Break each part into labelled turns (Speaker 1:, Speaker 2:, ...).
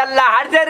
Speaker 1: আল্লাহ হারছে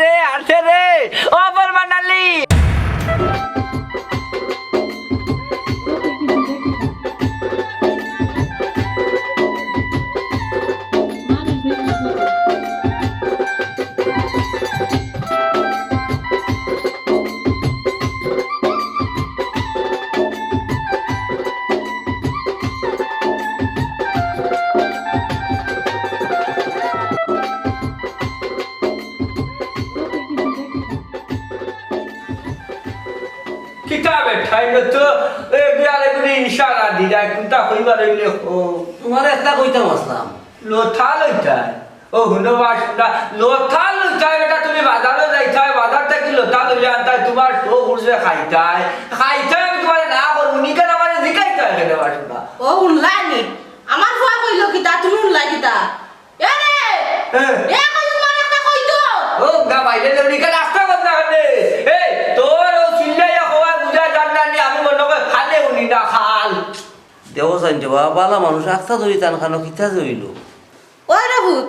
Speaker 1: কিতাবে ঠাইল তো এ বিয়ারে গুলি ইশারা দি যায় কুতা কইবার হইলে ও
Speaker 2: তোমার একটা কইতাম আসলাম।
Speaker 1: লোথা লইতাই। ও হুনবা শুনা লোথা লইতাই বেটা তুমি বাজারে যাইতাই বাজার থেকে লোথা লইলে আনতাই তোমার শো উড়ছে খাইতাই। খাইতাই আমি তোমার না করব নিকেন আমার জিকাইতাই কেন বাসুনা
Speaker 3: ও উনলাইনি। আমার ফুয়া কইলো কিতা তুমি উনলাই এ রে। এ। কই তোমার একটা কইতো।
Speaker 1: ও গা কর না। কেন এই না খাল।
Speaker 2: দেও চাইন যাবা বালা মানুষ আখতা ধরি তান খানো কিতা জইল?
Speaker 3: ওই রে ভূত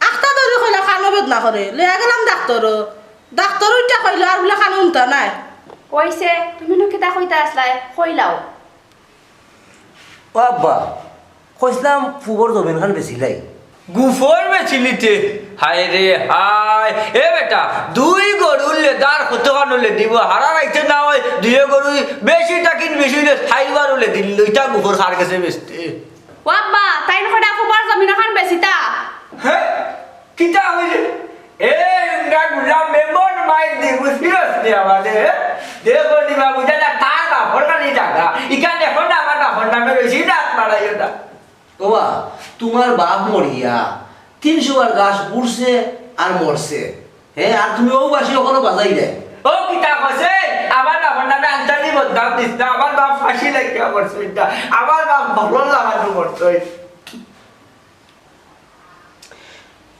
Speaker 3: আখতা ধরে কইলা খানো বেদনা করে লে গেলাম ডাক্তার ডাক্তার উইটা কইলো আর বলে খানো উনতা নাই।
Speaker 4: কইছে তুমি নো কিতা কইতা আসলাই কইলাও
Speaker 2: বাবা আব্বা কইসলাম ফুবর জমিন খান বেশি লাই।
Speaker 1: গুফর মে ছিলিতে হায় রে হায়। এ বেটা দুই গরু লেদার কত কানুলে দিব। হারা রাইতে না হয় দুই গরু বেশি টাকিন বেশি খাইবার হলে দিল। ওইটা গুফর খার গেছে বেশতে
Speaker 4: ও আব্বা তাই নকটা খবর জমিন খান বেচিতা?
Speaker 1: হ্যাঁ কিটা হইলে? এ ইংরা গুলা মেমন মাই দি বুঝিস নি আমাদের দেখো নি বাবু দাদা তার না ফোনটা নি জায়গা ইখানে এখন আমার না ফোনটা মে বেশি রাত মারাই ওটা
Speaker 2: বাবা তোমার বাপ মরিয়া। তিনশো বার গাছ উড়ছে আর মরছে। হ্যাঁ আর তুমি ও বাসি ওখানে বাজাই দেয়
Speaker 1: ও কিতা কছে আমার নামে আনতানি বদনাম দিস না আমার বাপ ফাঁসি লাগিয়া মরছে এটা আমার বাপ ভালো লাগানো মরছে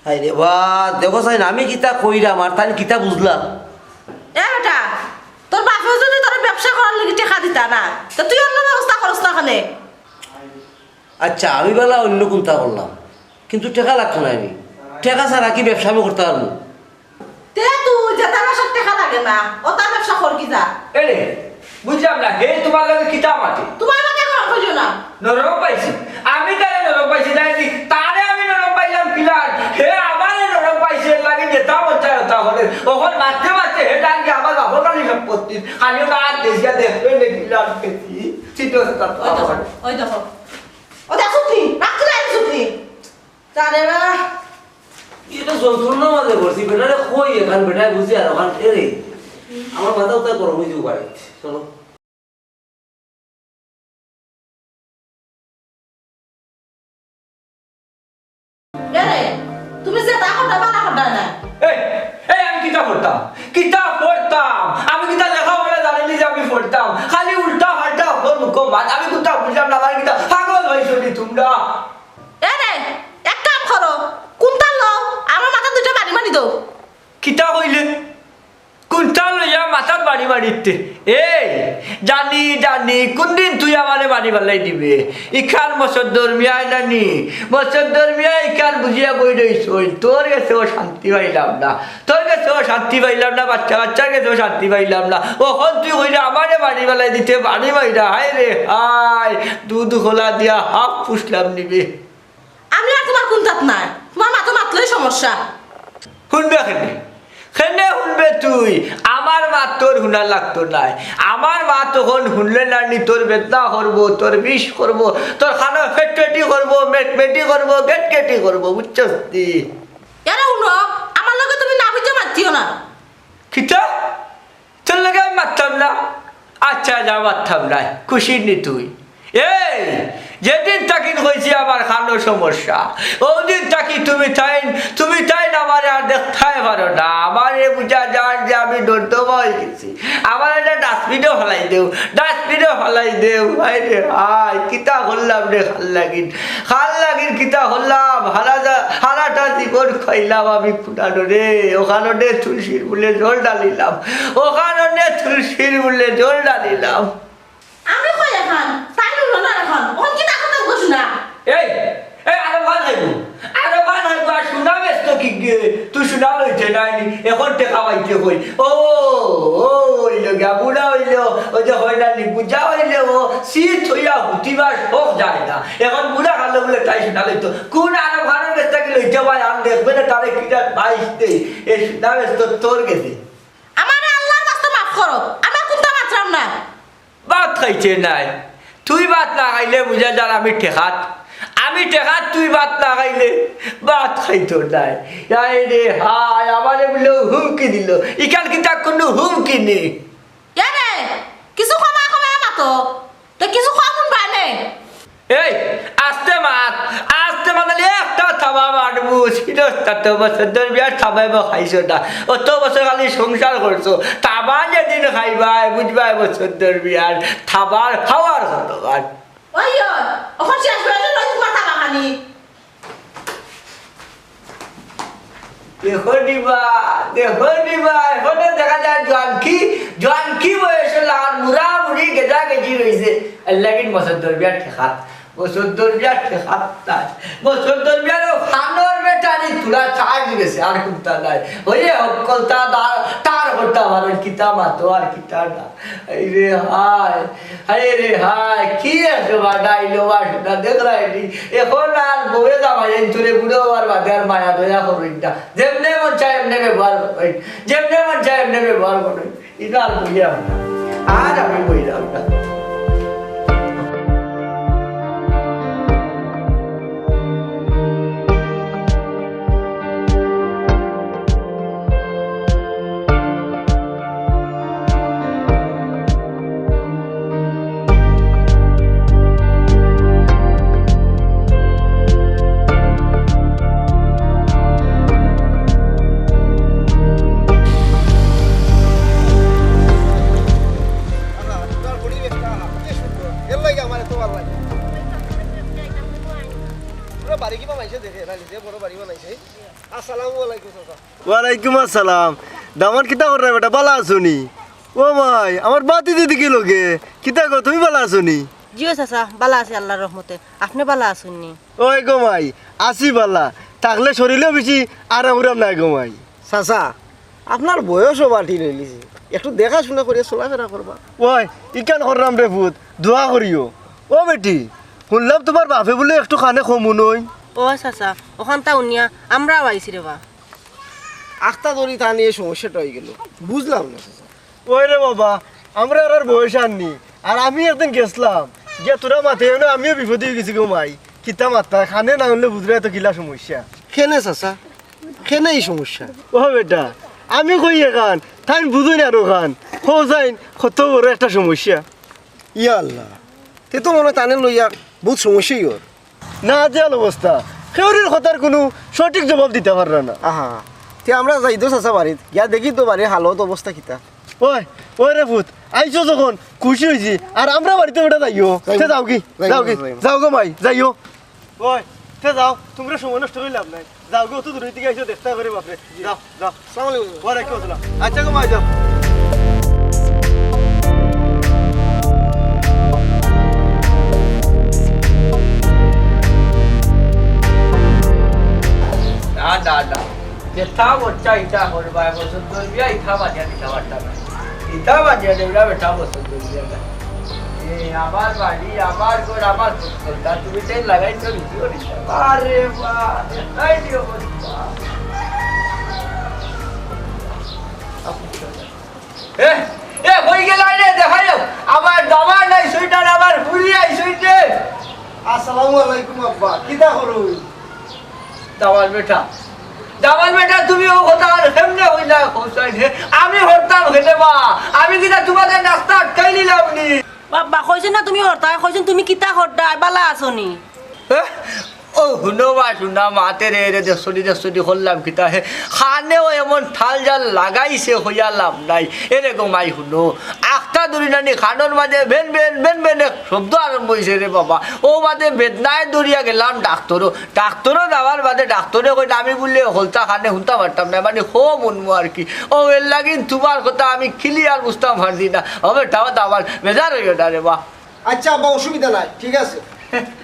Speaker 2: হাই রে বা দেখো চাইন আমি কিতা কইরাম আর তাই কিতা বুঝলাম?
Speaker 3: এ বেটা তোর বাপে যদি তোর ব্যবসা করার লাগি টেকা দিতা না তো তুই অন্য ব্যবস্থা করস না খানে
Speaker 2: আচ্ছা আমি বেলা অন্য কোনটা করলাম কিন্তু টেকা লাগতো না আমি টেকা ছাড়া কি ব্যবসা আমি করতে পারব?
Speaker 3: না।
Speaker 1: এরে বুঝলাম হে তোমার লগে নরম পাইছি। আমি তারে নরম পাইছি তাই দি তারে আমি নরম পাইলাম কিলার? হে আমারে নরম পাইছে লাগে যেটা হচ্ছে ওটা হলে। ওখন মাঝে মাঝে হে ডাকি আমার বাপর কালি সম্পত্তি? খালি না আর দেশিয়া দেখবে দেখিলাম পেছি চিটো
Speaker 3: ওই দেখো ওই দেখো ও দেখো তুই রাখতে যাই সুতরি তারে বা।
Speaker 2: এটা যন্ত্রণা মাঝে করছি বেটারে কই এখান? বেটায় বুঝি আর ওখান এরে আমার মাথা উত্তা গরম হয়ে যাব বাড়ি চলো।
Speaker 3: তুমি যে তা করতে বানা করতে না।
Speaker 1: এই এই আমি কিতা পড়তাম কিতা পড়তাম আমি কিতা লেখা বলে জানিনি যে আমি পড়তাম। খালি উল্টা পাল্টা ওর মুখ আমি কোনটা বুঝলাম না আমার কিতা পাগল হয়েছো নি তোমরা?
Speaker 3: দাও
Speaker 1: কিতা কইলে? কোনটা লইয়া মাথাত বাড়ি বাড়িতে। এই জানি জানি কোনদিন তুই আমারে বাড়ি বালাই দিবে? ইখান মসর দরমিয়ায় জানি মসর দরমিয়া ইখান বুঝিয়া বই রইছ তোর কাছেও শান্তি পাইলাম না। তোর কাছেও শান্তি পাইলাম না বাচ্চা বাচ্চার কাছেও শান্তি পাইলাম না। ওখন তুই কইলে আমারে বাড়ি বালাই দিতে বাড়ি বাইরা হায় রে হায় দুধ খোলা দিয়া হাফ পুষলাম নিবে।
Speaker 3: আমি আর তোমার কোন তাত নাই। তোমার মাথা মাতলেই সমস্যা।
Speaker 1: শুনবে খেনে খেনে শুনবে তুই? আমার মা তোর শুনা লাগতো নাই। আমার মা তখন শুনলে না নি তোর বেদনা করব তোর বিষ করব তোর খানা ফেটি করব মেটি করব গেট কেটি করব বুঝছস তুই
Speaker 3: আমার লগে তুমি না বুঝে মাতিও না।
Speaker 1: খিতা তোর লাগে আমি মারতাম না। আচ্ছা যা মারতাম না খুশি নি তুই। এই যেদিন তাকি হয়েছে আমার খানো সমস্যা, ওদিন তাকি তুমি তাই তুমি তাই না আমার আর দেখতে পারো না। আমার এ বুঝা যার যে আমি দর্দমা হয়ে গেছি। আমার একটা ডাস্টবিনও ফেলাই দেও, ডাস্টবিনও ফেলাই দেও। ভাই রে হাই কিতা হল্লাম রে খাল লাগিন খাল লাগিন কিতা হল্লাম হারা হারাটা জীবন খাইলাম আমি খুঁটানো রে। ওখানে তুলসীর বলে জল ডালিলাম ওখানে তুলসীর বলে জল ডালিলাম
Speaker 3: আমি কই এখন? তাই নুন না এখন। ওন কি তা কথা কইছ না?
Speaker 1: এই এই আরও ভালো খাইবো আরও ভালো খাইবো আর শোনা ব্যস্ত কি তুই শোনা লইতে নাইনি এখন টেকা পাইতে কই? ও ও হইল গা বুড়া হইল ও যে হয় না নি বুঝা হইলে ও শীত হইয়া হুতিবার শোক যায় না। এখন বুড়া খালে বলে তাই শোনা লইতো। কোন আরও ঘরের ব্যস্ত কি লইতে ভাই আন দেখবে না তারে কিটা বাইশ দে। এ শোনা ব্যস্ত তোর গেছে।
Speaker 3: আমার আল্লাহর মাফ করো আমার কোনটা মাত্রাম না
Speaker 1: ভাত খাইছে নাই। তুই ভাত না খাইলে বুঝা যার আমি ঠেকাত। আমি ঠেকাত তুই ভাত না খাইলে ভাত খাইতো নাই। আই রে হাই আমারে বলে হুমকি দিল। ইখান কিতা কোনো হুমকি নেই।
Speaker 3: কিছু ক্ষমা ক্ষমা মাতো তো। কিছু খাওয়া বানে
Speaker 1: এই আস্তে মাত আস্তে মাতালে একটা থাবা মারবো সিরস্তা তো বছর ধর বিয়ার থাবাইব খাইছো না। অত বছর খালি সংসার করছ। থাবা যেদিন খাইবাই বুঝবাই বছর ধর বিয়ার। থাবার খাওয়ার
Speaker 3: খানি
Speaker 1: দেখো নিবা দেখো নিবা এখনও দেখা যায় জোয়ানকি জোয়ানকি বয়সে লাগান মুড়া মুড়ি গেজা গেজি রয়েছে লাগিন বছর দরবিয়ার ঠেকাত। বছর বছর আমার কিতা মাতো, আর কিতা না। এই মায়া দয়া করুন যেমনে মন চায় এমনি ব্যবহার করুন যেমনে মন চায় এমনি ব্যবহার করুন এটা আর বইয়াম না। আর আমি বইলাম
Speaker 5: ওয়ালাইকুম আসসালাম। দামান কিতা করে বেটা? বালা আছনি। ও ভাই আমার বাতি দিদি কি লোকে কিতা কো তুমি বালা আছনি?
Speaker 6: জিও চাচা বালা আছে আল্লাহর রহমতে আপনি বালা আছেননি
Speaker 5: ওই গো মাই আসি বালা। থাকলে শরীরেও বেশি আরাম উরাম নাই গো মাই।
Speaker 7: চাচা আপনার বয়সও বাটি রইলিছে একটু দেখাশোনা করে চলাফেরা করবা
Speaker 5: ওই ইকান করলাম রে ভূত দোয়া করিও ও বেটি শুনলাম তোমার বাপে বলে একটু খানে কমু নই
Speaker 6: ও চাচা ওখানটা উনিয়া আমরা আইছি রে বা।
Speaker 7: আখতা দড়ি তা নিয়ে সমস্যাটা হয়ে গেল। বুঝলাম না। চাচা
Speaker 5: ওই রে বাবা আমরা আর আর বয়স আননি আর আমি একদিন গেছিলাম। গিয়া তোরা মাতে না আমিও বিপদে হয়ে গেছি গো মাই। কিতা মাত্রা খানে না হলে বুঝলে তো কিলা সমস্যা।
Speaker 7: খেনে চাচা। কেনে এই সমস্যা।
Speaker 5: ও বেটা। আমি কই এখান তাই বুঝুই না আর ওখান হো যাইন কত বড় একটা সমস্যা।
Speaker 7: ইয়া আল্লাহ তে তো মনে হয় টানে লইয়া বহুত সমস্যাই ওর।
Speaker 5: না দেয়াল অবস্থা। কেউরির কথার কোনো সঠিক জবাব দিতে পারল না।
Speaker 7: আহা তে আমরা যাই তো চাচা বাড়িত। গিয়া দেখি তো বাড়ির হালত অবস্থা কিতা।
Speaker 5: ওই ওই রে ভূত আইছো যখন খুশি হয়েছি আর আমরা বাড়িতে ওটা যাইও। তে যাও কি যাও কি যাও গো মাই যাইও। ওই তে যাও তোমরা সময় নষ্ট করে লাভ নাই। যাও গো তো দূর থেকে আইছো দেখতে করে বাপরে। যাও যাও।
Speaker 7: আসসালামু আলাইকুম।
Speaker 5: ওয়ালাইকুম আসসালাম। আচ্ছা গো মাই যাও।
Speaker 1: যেথা বচ্চা ইটা করবা বছর ধর বিয়া ইথা বাজিয়া দিতা পারতাম না ইথা বাজিয়া দেবরা বেটা ধর বিয়া। না এ আমার বাড়ি আমার ঘর আমার পুত্রটা তুমি তাই লাগাইছো বিক্রি করিস আরে বা তাই দিও এ হই গেল রে দেখাই আমার দামা নাই সুইটার আমার ফুলি আই সুইটে।
Speaker 7: আসসালামু আলাইকুম আব্বা। কিতা করুন?
Speaker 1: দামাল বেটা দামাল বেটা তুমি হতাল হেমনে হইলা হোসাইনে আমি হরতাল হইলে বা আমি কিনা তোমাদের রাস্তা আটকাই নিলাম নি।
Speaker 6: বাবা কইছেন না তুমি হরতাল কইছেন তুমি কিতা হরদা বালা আছনি
Speaker 1: এহ, ও শুনো বা শুনা মাতে রে রে দেশনি দেশনি করলাম কিতা হে। খানেও এমন থাল জাল লাগাইছে হইয়া লাভ নাই। এরে গো মাই শুনো আখটা দূরি নানি খানোর মাঝে বেন বেন বেন বেন শব্দ আরম্ভ হয়েছে রে বাবা। ও বাদে বেদনায় দৌড়িয়া গেলাম ডাক্তরও। ডাক্তরও যাওয়ার বাদে ডাক্তরে কই আমি বললে হলতা খানে শুনতে পারতাম না মানে হো মনমু আর কি। ও এর লাগিন তোমার কথা আমি খিলি ক্লিয়ার বুঝতাম পারছি না। হবে তাও দাবার বেজার হইও না রে বা।
Speaker 7: আচ্ছা আব্বা অসুবিধা নাই ঠিক আছে।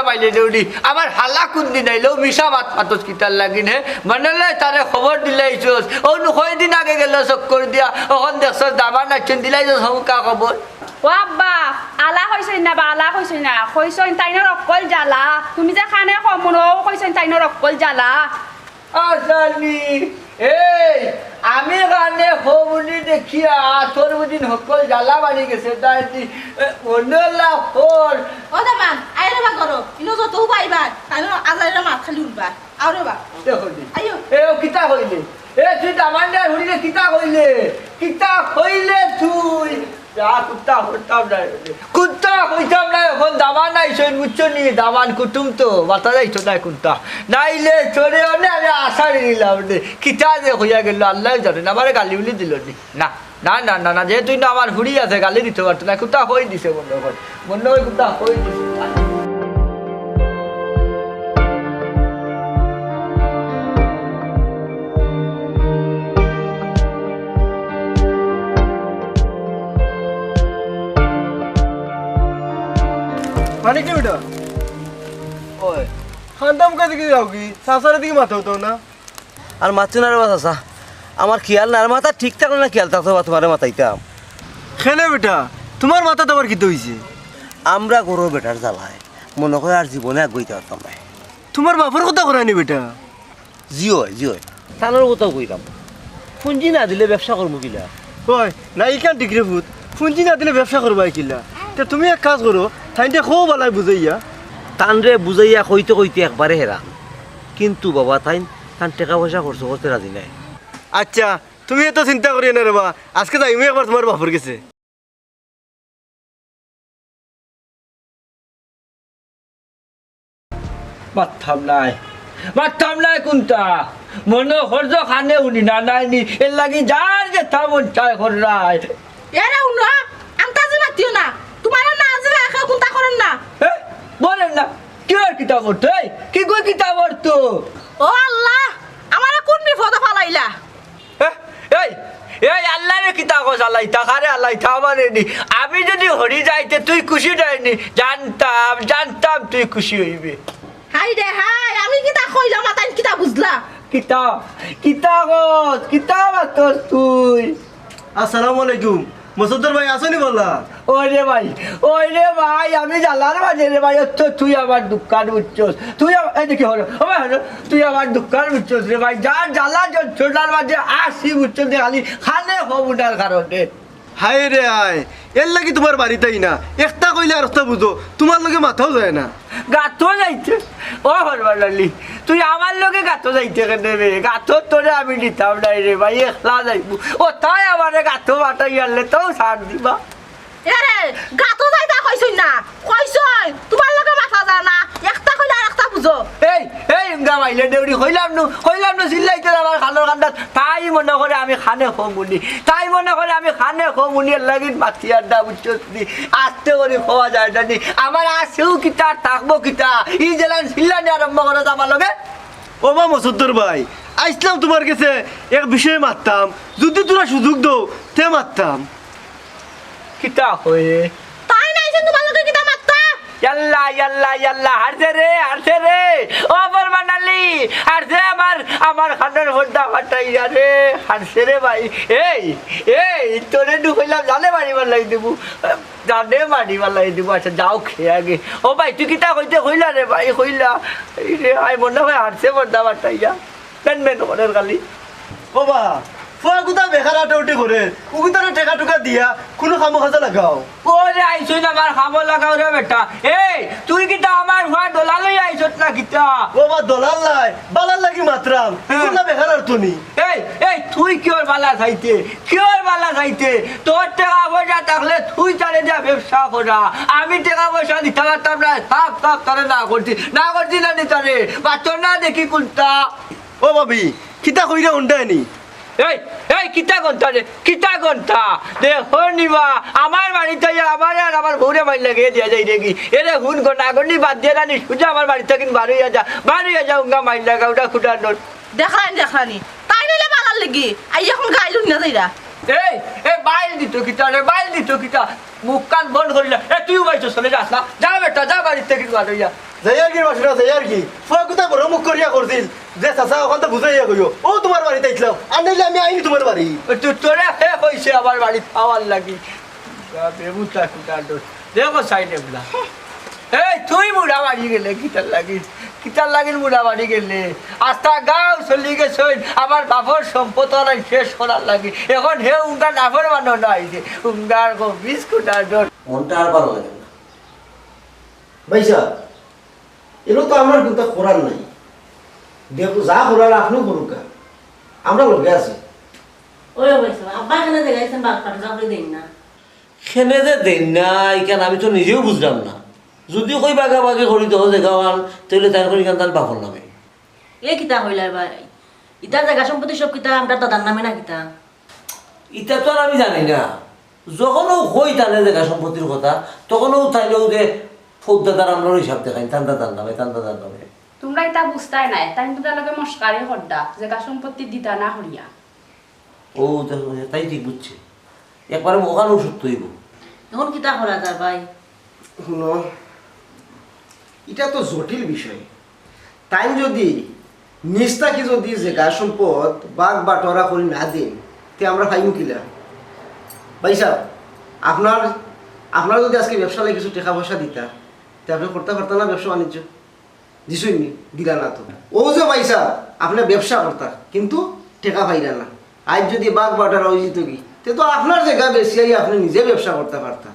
Speaker 1: উঙ্গা পাইলে দেউডি আমার হালা কোন দিন আইলো মিশা মাত মাতস কিতার লাগিন হে মানলে তারে খবর দিলাই চোস ও নু দিন আগে গেল চক্কর দিয়া। ওখান দেখছ দাবা নাচন দিলাই চোস হমকা খবর
Speaker 4: ও আলা কইছেন না বা আলা কইছেন না? কইছেন তাইনৰ অকল জ্বালা। তুমি যে খানে কমন কইছেন তাইনৰ অকল জ্বালা।
Speaker 1: আসানি এই আমি কানে হবুনি দেখিয়া তোর বুদিন সকল জ্বালা বাড়ি গেছে তাই অন্যলা ফোর
Speaker 3: ও দামান আইরে বা করো। ইনো যত পাইবা তাই খালি উঠবা আরে বা আইও।
Speaker 1: এ কিতা এ তুই হুড়িলে কিতা কিতা কইলে তুই? কুত্তা হইতাম না কুত্তা হইতাম না এখন দামান নাই সই বুঝছ নি দামান কুটুম তো বাতা যাইছো না কুত্তা। নাইলে চলে অনে আমি আশা নিলাম রে কিতা যে হইয়া গেল আল্লাহ জানেন আমার গালি উলি দিল নি। না না না না না যেহেতু না আমার হুড়ি আছে গালি দিতে পারতো না কুত্তা হই দিছে মনে হয়। মনে হয় কুত্তা হই দিছে।
Speaker 5: মানে কি বেটা
Speaker 2: ওই
Speaker 5: খান্দাম কাছে কি যাও কি? সাসারের দিকে মাথা হতো না?
Speaker 2: আর মাতছো না রে বাসা আমার খেয়াল না আর মাথা ঠিক থাকলে না খেয়াল থাকতো বা তোমার মাথাইতাম।
Speaker 5: খেলে বেটা তোমার মাথা তোমার কি হইছে
Speaker 2: আমরা গরু বেটার জ্বালায় মনে করে আর জীবনে আগুইতে পারতাম না
Speaker 5: তোমার বাপের কথা করানি বেটা?
Speaker 2: জিও জিও তানোর কোথাও কইলাম পুঞ্জি না দিলে ব্যবসা করব কিলা?
Speaker 5: হয় না ইখান ডিগ্রি ফুট পুঞ্জি না দিলে ব্যবসা করবা কিলা? তে তুমি এক কাজ করো তাইতে খুব ভালাই বুঝাইয়া
Speaker 2: তানরে বুঝাইয়া কইতে কইতে একবারে হেরা। কিন্তু বাবা তাই তান টাকা পয়সা খরচ করতে রাজি নাই।
Speaker 5: আচ্ছা তুমি এত চিন্তা করিও না রে বা আজকে যাইমু একবার তোমার বাপর গেছে
Speaker 1: মাথাম নাই। মাথাম নাই কোনটা? মনে হরজ খানে উনি না নাই নি এর লাগি যার যে তা মন চায় হরাই
Speaker 3: এরে উনো আন্তাজি মাতিও না। তোমার না আজকে একা কোনটা করেন না।
Speaker 1: বলেন না। কি আর কিতাব করতো কি কই কিতাব করতো?
Speaker 3: ও আল্লাহ আমার কোন বিপদে ফালাইলা?
Speaker 1: এ, এই এই আল্লাহরে কিতা কস আল্লাহ? তাকারে আল্লাহ? থামারে নি। আমি যদি হরি যাইতে তুই খুশি যাইনি জানতাম জানতাম তুই খুশি হইবি।
Speaker 3: হাই রে হাই আমি কিতা কইলাম তাই কিতা বুঝলা?
Speaker 1: কিতা কিতা কস কিতা মাতস তুই?
Speaker 5: আসসালামু আলাইকুম। মসুদ্দর ভাই, আসনি বললা?
Speaker 1: ওই রে ভাই ওই রে ভাই, আমি জানলার মাঝে রে ভাই তুই আমার দোকান উঠছস তুই এই হলো তুই আমার দোকান উঠছস রে ভাই। যা জ্বালা ছোটার মাঝে আসি উঠছস খালি খানে হবুটার কারণে।
Speaker 5: হাই রে আয়। এর লাগি তোমার বাড়িতেই না। একটা কইলে আর একটা বুঝো। তোমার লগে মাথাও যায় না।
Speaker 1: গাতো যাইতে। ও হরবালি তুই আমার লোকে গাতো যাইতে কেন রে? গাতো তোরে আমি নিতাম নাই রে ভাই, একলা যাইবো। ও তাই আমারে গাতো বাটাই আনলে তাও ছাড় দিবা
Speaker 3: এরে গাতো যাইতা কইছই না? কইছই? তোমার লগে মাথা যা না? একটা কইলে আর একটা বুঝো
Speaker 1: এই এই ইংগা মাইলে দেউরি হইলাম নু হইলাম নু চিল্লাইতে আমার খানোর কান্দাত। তাই মনে করে আমি খানে খমুনি তাই মনে করে আমি খানে খমুনি এর লাগিন মাতি আড্ডা বুঝছি আস্তে করে খাওয়া যায় জানি। আমার আছেও কিতা থাকব কিতা। ই জেলান চিল্লানি আরম্ভ করে আমার লগে।
Speaker 5: ও মা মসুদ্দর ভাই আইসলাম তোমার কাছে। এক বিষয়ে মারতাম যদি তোরা সুযোগ দাও তে মারতাম
Speaker 1: কিতা হয়ে
Speaker 3: তাই নাইছে তোমার লগে কিতা মাত্তা
Speaker 1: ইয়াল্লা ইয়াল্লা ইয়াল্লা হারছে রে হারছে রে। ও বরমানালি হারছে আমার আমার খানের ভোটটা ফাটাইয়া রে হারছে রে ভাই। এই এই তোরে দু কইলাম জানে মারিবার লাগি দিব। জানে মারিবার লাগি দিব আচ্ছা যাও খেয়ে আগে। ও ভাই তুই কিতা কইতে কইলা রে ভাই কইলা। এই রে আই মনে হয় হারছে ভোটটা ফাটাইয়া মেন মেন ওনের খালি।
Speaker 5: ও বা ফুয়া কোথা বেকার আটে উঠে করে উগুতারে টেকা টুকা দিয়া কোনো খামো খাজা লাগাও।
Speaker 1: ওরে আইসুন আমার খাব লাগাও রে বেটা। এই তুই কিতা আমার হুয়া দোলালই আইছত না কিতা?
Speaker 5: ও বা দলাল লাই লাগি মাত্রাম কোথা বেকার আর তুনি।
Speaker 1: এই এই তুই কিওর বালা খাইতে কিওর বালা খাইতে তোর টাকা পয়সা থাকলে তুই চালে যা ব্যবসা করা আমি টাকা পয়সা দিতে পারতাম না থাক থাক তারে না করছি না করছি না নি তারে বাচ্চা না দেখি কোনটা?
Speaker 5: ও ভাবি কিতা কইরা উন্ডায় নি?
Speaker 1: এই এই, কিতা গন্তা রে কিতা গন্তা? দে হনিবা আমার বাড়িতে আমার আর আমার বউরে মাইল লাগে, দিয়া যায় দেখি এরে হুন ঘণ্টা আগনি বাদ দিয়ে রানি সুজা আমার বাড়িতে কিন্তু বারো যা বারো যা উঙ্গা মাইল লাগা ওটা খুঁটার নোট
Speaker 3: দেখান দেখানি তাই নিলে বালার লাগি। আই এখন গাইলুন না যাইরা
Speaker 1: এই এই বাইল দিত কিতা রে বাইল দিত কিতা মুখ কান বন্ধ করিলা এ তুইও বাইছো চলে যাস না। যা বেটা যা বাড়িতে কিন্তু বারো যা
Speaker 5: যাইয়ার কি বাসনা যাইয়ার কি ফুয়া বড় মুখ করিয়া করছিল। যে চাচা ওখান তো বুঝাইয়া কইও ও তোমার বাড়িতে আইছিলাম আর নাইলে আমি আইনি তোমার বাড়ি।
Speaker 1: তো তোরা হে হয়েছে আমার বাড়ি পাওয়ার লাগি। বেবুটা কুটার দোষ। দেখো সাইডে বুলা এই তুই বুড়া বাড়ি গেলে কিতার লাগি? কিতার লাগিল বুড়া বাড়ি গেলে। আস্তা গাও চলি গেছে আমার বাপর সম্পদ আর শেষ করার লাগি। এখন হে উঙ্গা নাফর মানো নাই যে উঙ্গার গো বিস্কুটার দোষ
Speaker 2: মনটা আর ভালো লাগে না।
Speaker 7: ভাইসা এগুলো তো আমার কিন্তু করার নাই। দেখো যা করার আপনিও করুক আমরা লগে আছি।
Speaker 6: ওই হয়েছে আব্বা এখানে দেখাইছেন বাঘ পাঠা করে দিন না।
Speaker 2: খেনে যে দেন না এখানে আমি তো নিজেও বুঝলাম না। যদিও কই বাগা বাগে করি দেহ দেখাওয়ান তাহলে তাই করি কেন তার বাপর নামে।
Speaker 6: এ কিতা হইলা ভাই? ইতার জায়গা সম্পত্তি সব কিতা আমরা দাদার নামে না কিতা।
Speaker 2: ইতা তো আর আমি জানি না। যখনও কই তানে দেখা সম্পত্তির কথা তখনও তাইলেও যে ফৌদাদার আমরা হিসাব দেখাই তান দাদার নামে তান দাদার নামে।
Speaker 4: তোমরা এটা বুঝতাই নাই তাই তোদের লগে মস্কারে হড্ডা জায়গা সম্পত্তি দিতা না হরিয়া।
Speaker 2: ও দেখো, তাই ঠিক বুঝছে। একবারে ওখানেও সত্য হইব
Speaker 6: এখন কিতা করা যায় ভাই?
Speaker 7: শুনো এটা তো জটিল বিষয়। তাই যদি নিস্তাকে যদি জেগা সম্পদ বাঘ বাটোয়ারা করে না দিন, তে আমরা পাইম কিলা? ভাই সাহেব আপনার আপনার যদি আজকে ব্যবসা লাগে কিছু টাকা পয়সা দিতা, তে আপনি করতে পারতেন না ব্যবসা বাণিজ্য? দিছুই নি, দিলা না তো। ও যে ভাই সাহেব আপনি ব্যবসা করতা, কিন্তু টাকা পাইরা না। আজ যদি বাঘ বাটোয়ারা হয়ে যেত কি, তে তো আপনার জায়গা বেশি আপনি নিজে ব্যবসা করতে পারতা।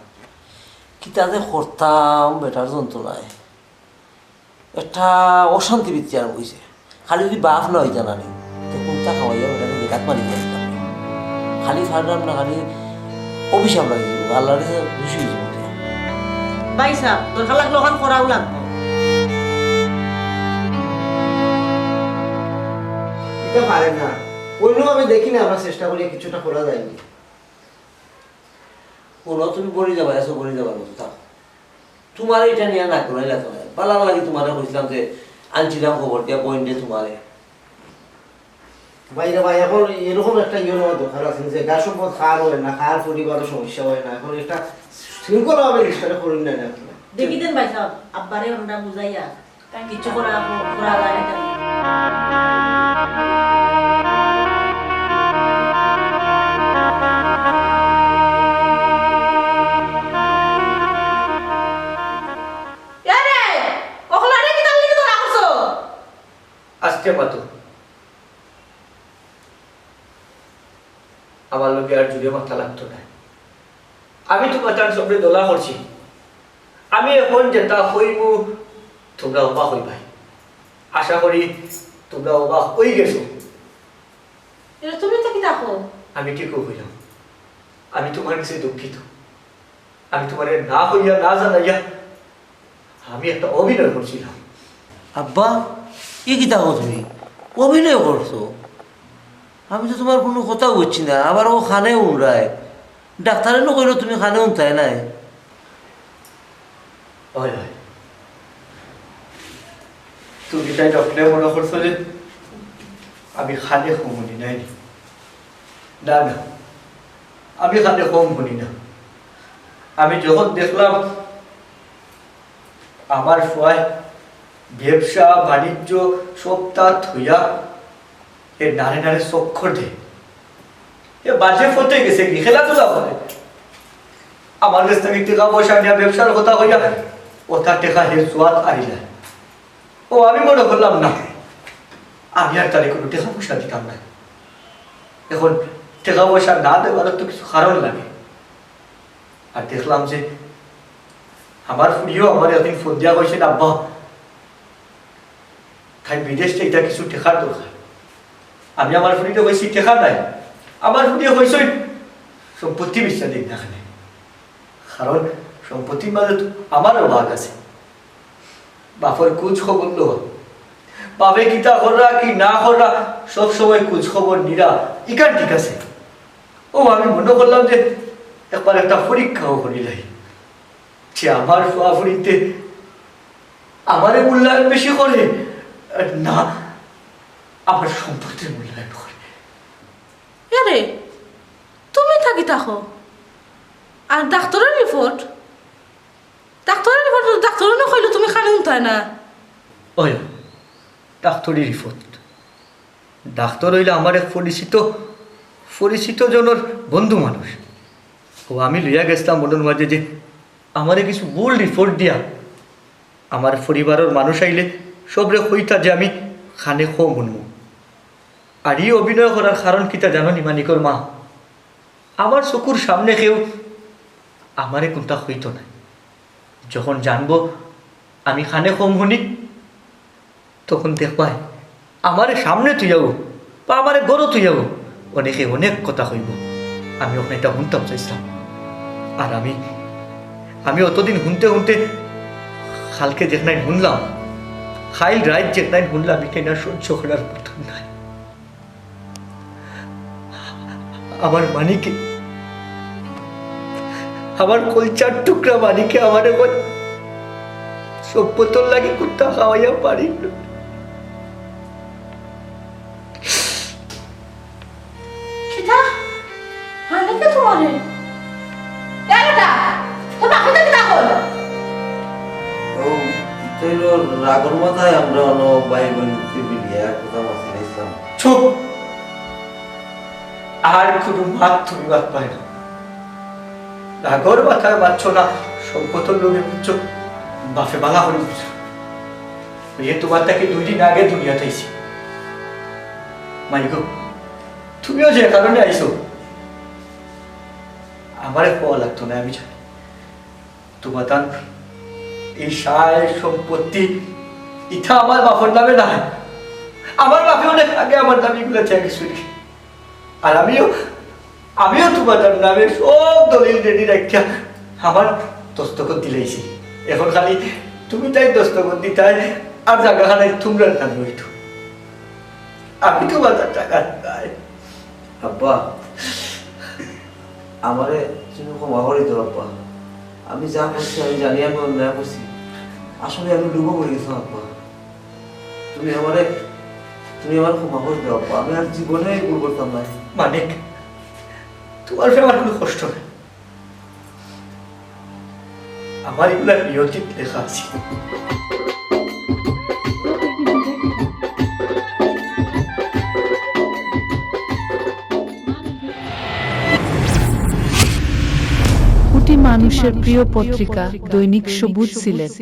Speaker 2: কি তাতে করতাম বেটার যন্ত্রণায় একটা অশান্তি বৃত্তি আর বইছে খালি যদি বাপ না হইতা না নি তো কোনটা খাওয়াইয়া বেটাকে দেখাত মারি দিতাম। খালি ফারলাম না খালি অভিশাপ লাগি আল্লাহর কাছে খুশি হয়ে
Speaker 6: ভাই সাহ দরকার লাগল ওখান করাও লাগবো।
Speaker 7: এটা পারে না। অন্যভাবে দেখি না আমরা চেষ্টা করি কিছুটা করা যায়নি
Speaker 2: কোনো তুমি বড়ি যাবা এসো বড়ি যাবার মতো তোমার এটা নিয়ে না করে না। ভালো লাগি তোমার কইছিলাম যে আনছিলাম খবর দিয়া পয়েন্টে তোমারে।
Speaker 7: বাইরে ভাই এখন এরকম একটা ইয়ে নেওয়া দরকার আছে যে গা সম্পদ খাওয়ার হয় না খাওয়ার পরিবারও সমস্যা হয় না। এখন একটা শৃঙ্খলাভাবে জিনিসটা করি না না
Speaker 6: দেখি দেন ভাই সাহেব আব্বারে আমরা বুঝাইয়া কিছু করা করা যায়
Speaker 1: আসতে পাতো আমার লোকে আর জুড়ে মাথা লাগতো না। আমি তো মাথার সবরে দোলা করছি। আমি এখন যেটা হইব তোমরা অবাক হইবাই। আশা করি তোমরা অবাক হই গেছো।
Speaker 3: তুমি তো কি দেখো?
Speaker 1: আমি ঠিকও হইলাম। আমি তোমার কাছে দুঃখিত। আমি তোমার না হইয়া না জানাইয়া আমি একটা অভিনয় করছিলাম।
Speaker 2: আব্বা! কি কি থাকো তুমি? অভিনয় করছ? আমি তো তোমার কোনো কথা বুঝছি না। আবার ও খানে উমরায় ডাক্তারে নো কইলো তুমি খানে উমতাই নাই
Speaker 1: হয় হয়। তুমি তাই ডক্টরে মনে করছ যে আমি খালে কমনি নাই না? না আমি খালে কম শুনি না। আমি যখন দেখলাম আমার সবাই ব্যবসা বাণিজ্য সব তার থইয়া এ নারে নারে চক্ষর দে এ বাজে ফতে গেছে কি? খেলাধুলা করে আমার কাছ থেকে টাকা পয়সা নিয়ে ব্যবসার কথা হইয়া ওটা টাকা হে সোয়াদ আইলা ও আমি মনে করলাম না। আমি আর তারে কোনো টাকা পয়সা দিতাম না এখন টাকা পয়সা না দেওয়ার তো কিছু কারণ লাগে। আর দেখলাম যে আমার ফুরিও আমার একদিন ফোন দিয়া কইছে আব্বা তাই বিদেশ এটা কিছু টেকার দরকার। আমি আমার ফুরিতে কইছি টেকা নাই। আমার ফুরিয়ে কইছে সম্পত্তি বিশ্বাস দিন খানে কারণ সম্পত্তির মাঝে আমারও ভাগ আছে। বাপর কুচ খবর লো পাবে কিতা করা কি না করা সব সময় খোঁজ খবর নিরা। ইকান ঠিক আছে। ও, আমি মনে করলাম যে একবার একটা পরীক্ষাও করিলাই যে আমার ফুয়াফুরিতে আমারে মূল্যায়ন বেশি করে না আমার সম্পত্তির মূল্যায়ন করে।
Speaker 3: এরে তুমি থাকি থাকো। আর ডাক্তারের রিপোর্ট? ডাক্তারের রিপোর্ট ডাক্তারও না কইলো তুমি খানে উঠায় না।
Speaker 1: ওই ডাক্তারি রিপোর্ট। ডাক্তার হইলে আমার এক পরিচিত পরিচিত জনের বন্ধু মানুষ। ও আমি লইয়া গেছিলাম মনের মাঝে যে আমারে কিছু ভুল রিপোর্ট দিয়া। আমার পরিবারের মানুষ আইলে সবরে কইতা যে আমি খানে খো মনমু। আর এই অভিনয় করার কারণ কিতা জানো নি মানিকর মা? আমার চকুর সামনে কেউ আমারে কোনটা হইতো না যখন জানব আমি খানে কম শুনি তখন দেখবাই আমার সামনে তুই যাব বা আমার গরু তুই যাব অনেকে অনেক কথা কইব। আমি ওখানে এটা শুনতাম, চাইছিলাম। আর আমি আমি অতদিন শুনতে শুনতে কালকে যেখানে শুনলাম। খাইল তাই যেখানে শুনলাম এটা সহ্য করার মতন নাই আমার মানিকে, আমার কলচার টুকরা মানিকে আমার সভ্যতর লাগে কুত্তা খাওয়াইয়া পারি না।
Speaker 2: আমরা
Speaker 1: আর কোনো মাত তুমি বাদ না। রাগর মাথায় বাচ্চ না বুঝছ বাপে বালা হলে বুঝছ তোমার তাকে দুই দিন আগে দুনিয়াতে আইছি তুমিও যে কারণে আইছো আমারে পাওয়া লাগতো না, আমি জানি। তোমার এই সায় সম্পত্তি ইথা আমার বাপর নামে না আমার বাপে অনেক আগে আমার দাবিগুলো ত্যাগ শুনি আর আমিও আমিও তোমার নামে সব দলিল রেডি রাখিয়া আমার দস্তখত দিলাইছি এখন খালি তুমি তাই দস্তখত দিতাই আর জায়গাখানায় তোমরা নামে হইতো আমি তোমার টাকা নাই।
Speaker 2: আব্বা, আমারে তুমি ক্ষমা করে দাও আব্বা। আমি যা করছি আমি জানি, আমি অন্যায় করছি। আসলে আমি ডুবো পড়ে গেছিলাম আব্বা। তুমি আমারে তুমি আমার ক্ষমা করে দাও আমি আর জীবনে ভুল করতাম না।
Speaker 1: মানিক তোমার আমার কোনো কষ্ট নেই। আমার এগুলা নিয়তিত লেখা আছে।
Speaker 8: মানুষের প্রিয় পত্রিকা দৈনিক সবুজ সিলেট।